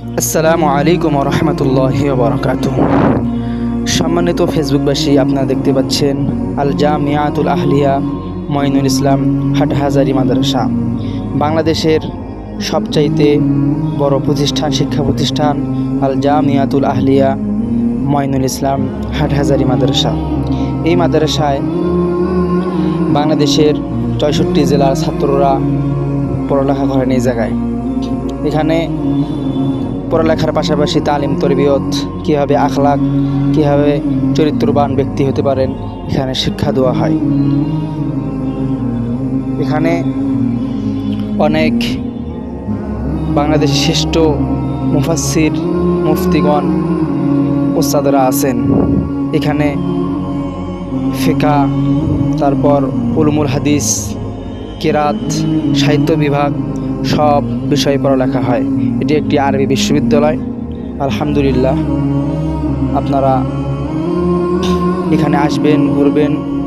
আসসালামু আলাইকুম রহমতুল্লাহ বরকাত সম্মানিত ফেসবুকবাসী, আপনারা দেখতে পাচ্ছেন আল জামিয়াতুল আহলিয়া মঈনুল ইসলাম হাটহাজারি মাদ্রাসা। বাংলাদেশের সবচাইতে বড় প্রতিষ্ঠান, শিক্ষা প্রতিষ্ঠান আল জামিয়াতুল আহলিয়া মঈনুল ইসলাম হাটহাজারি মাদ্রাসা। এই মাদ্রাসায় বাংলাদেশের চৌষট্টি জেলার ছাত্ররা পড়ালেখা করেন এই জায়গায়। এখানে পড়ালেখার পাশাপাশি তালিম, তরবিয়ত, কীভাবে আখলাক, কীভাবে চরিত্রবান ব্যক্তি হতে পারেন, এখানে শিক্ষা দেওয়া হয়। এখানে অনেক বাংলাদেশের শ্রেষ্ঠ মুফাসির মুফতিগণ ওস্তাদরা আছেন। এখানে ফিকা, তারপর উলুমুল হাদিস, কেরাত, সাহিত্য বিভাগ সব বিষয়ে পড়ালেখা হয়। এটি একটি আরবি বিশ্ববিদ্যালয়। আলহামদুলিল্লাহ। আপনারা এখানে আসবেন ঘুরবেন